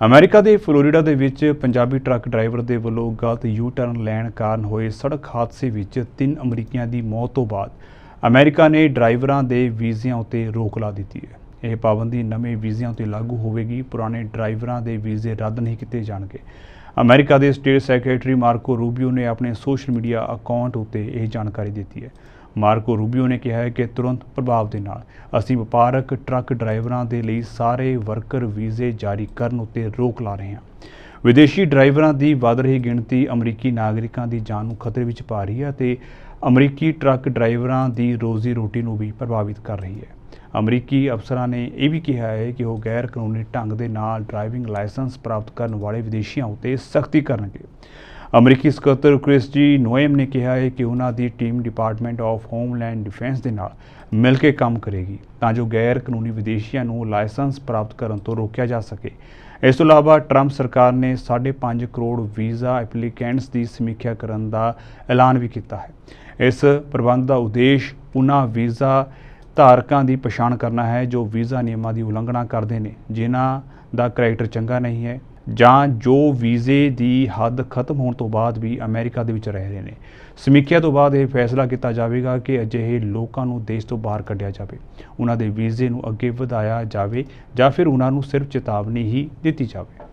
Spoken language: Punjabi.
ਅਮਰੀਕਾ ਦੇ ਫਲੋਰੀਡਾ ਦੇ ਵਿੱਚ ਪੰਜਾਬੀ ਟਰੱਕ ਡਰਾਈਵਰ ਦੇ ਵੱਲੋਂ ਗਲਤ ਯੂ ਟਰਨ ਲੈਣ ਕਾਰਨ ਹੋਏ ਸੜਕ ਹਾਦਸੇ ਵਿੱਚ ਤਿੰਨ ਅਮਰੀਕੀਆਂ ਦੀ ਮੌਤ ਤੋਂ ਬਾਅਦ ਅਮਰੀਕਾ ਨੇ ਡਰਾਈਵਰਾਂ ਦੇ ਵੀਜ਼ਿਆਂ ਉੱਤੇ ਰੋਕ ਲਾ ਦਿੱਤੀ ਹੈ। ਇਹ ਪਾਬੰਦੀ ਨਵੇਂ ਵੀਜ਼ਿਆਂ ਉੱਤੇ ਲਾਗੂ ਹੋਵੇਗੀ। ਪੁਰਾਣੇ ਡਰਾਈਵਰਾਂ ਦੇ ਵੀਜ਼ੇ ਰੱਦ ਨਹੀਂ ਕੀਤੇ ਜਾਣਗੇ। ਅਮਰੀਕਾ ਦੇ ਸਟੇਟ ਸੈਕਟਰੀ ਮਾਰਕੋ ਰੂਬੀਓ ਨੇ ਆਪਣੇ ਸੋਸ਼ਲ ਮੀਡੀਆ ਅਕਾਊਂਟ ਉੱਤੇ ਇਹ ਜਾਣਕਾਰੀ ਦਿੱਤੀ ਹੈ। ਮਾਰਕੋ ਰੂਬੀਓ ਨੇ ਕਿਹਾ ਹੈ ਕਿ ਤੁਰੰਤ ਪ੍ਰਭਾਵ ਦੇ ਨਾਲ ਅਸੀਂ ਵਪਾਰਕ ਟਰੱਕ ਡਰਾਈਵਰਾਂ ਦੇ ਲਈ ਸਾਰੇ ਵਰਕਰ ਵੀਜ਼ੇ ਜਾਰੀ ਕਰਨ ਉੱਤੇ ਰੋਕ ਲਾ ਰਹੇ ਹਾਂ। ਵਿਦੇਸ਼ੀ ਡਰਾਈਵਰਾਂ ਦੀ ਵੱਧ ਰਹੀ ਗਿਣਤੀ ਅਮਰੀਕੀ ਨਾਗਰਿਕਾਂ ਦੀ ਜਾਨ ਨੂੰ ਖਤਰੇ ਵਿੱਚ ਪਾ ਰਹੀ ਹੈ ਅਤੇ ਅਮਰੀਕੀ ਟਰੱਕ ਡਰਾਈਵਰਾਂ ਦੀ ਰੋਜ਼ੀ ਰੋਟੀ ਨੂੰ ਵੀ ਪ੍ਰਭਾਵਿਤ ਕਰ ਰਹੀ ਹੈ। ਅਮਰੀਕੀ ਅਫਸਰਾਂ ਨੇ ਇਹ ਵੀ ਕਿਹਾ ਹੈ ਕਿ ਉਹ ਗੈਰ ਕਾਨੂੰਨੀ ਢੰਗ ਦੇ ਨਾਲ ਡਰਾਈਵਿੰਗ ਲਾਇਸੈਂਸ ਪ੍ਰਾਪਤ ਕਰਨ ਵਾਲੇ ਵਿਦੇਸ਼ੀਆਂ ਉੱਤੇ ਸਖਤੀ ਕਰਨਗੇ। ਅਮਰੀਕੀ ਸਕੱਤਰ ਕ੍ਰਿਸਜੀ ਨੋਏਮ ਨੇ ਕਿਹਾ ਹੈ ਕਿ ਉਹਨਾਂ ਦੀ team department of homeland defence ਦੇ ਨਾਲ ਮਿਲ ਕੇ ਕੰਮ ਕਰੇਗੀ ਤਾਂ ਜੋ ਗੈਰ ਕਾਨੂੰਨੀ ਵਿਦੇਸ਼ੀਆਂ ਨੂੰ ਲਾਇਸੈਂਸ ਪ੍ਰਾਪਤ ਕਰਨ ਤੋਂ ਰੋਕਿਆ ਜਾ ਸਕੇ। ਇਸ ਤੋਂ ਇਲਾਵਾ ਟਰੰਪ ਸਰਕਾਰ ਨੇ 5.5 ਕਰੋੜ ਵੀਜ਼ਾ ਐਪਲੀਕੈਂਟਸ ਦੀ ਸਮੀਖਿਆ ਕਰਨ ਦਾ ਐਲਾਨ ਵੀ ਕੀਤਾ ਹੈ। ਇਸ ਪ੍ਰਬੰਧ ਦਾ ਉਦੇਸ਼ ਉਹਨਾਂ ਵੀਜ਼ਾ ਧਾਰਕਾਂ ਦੀ ਪਛਾਣ ਕਰਨਾ ਹੈ ਜੋ ਵੀਜ਼ਾ ਨਿਯਮਾਂ ਦੀ ਉਲੰਘਣਾ ਕਰਦੇ ਨੇ, ਜਿਨ੍ਹਾਂ ਦਾ ਕਰੈਕਟਰ ਚੰਗਾ ਨਹੀਂ ਹੈ। ਜਾਂ ਜੋ ਵੀਜ਼ੇ ਦੀ ਹੱਦ ਖਤਮ ਹੋਣ ਤੋਂ ਬਾਅਦ ਵੀ ਅਮਰੀਕਾ ਦੇ ਵਿੱਚ ਰਹਿ ਰਹੇ ਨੇ। ਸਮੀਖਿਆ ਤੋਂ ਬਾਅਦ ਇਹ ਫੈਸਲਾ ਕੀਤਾ ਜਾਵੇਗਾ ਕਿ ਅਜਿਹੇ ਲੋਕਾਂ ਨੂੰ ਦੇਸ਼ ਤੋਂ ਬਾਹਰ ਕੱਢਿਆ ਜਾਵੇ। ਉਹਨਾਂ ਦੇ ਵੀਜ਼ੇ ਨੂੰ ਅੱਗੇ ਵਧਾਇਆ ਜਾਵੇ ਜਾਂ ਫਿਰ ਉਹਨਾਂ ਨੂੰ ਸਿਰਫ ਚੇਤਾਵਨੀ ਹੀ ਦਿੱਤੀ ਜਾਵੇ।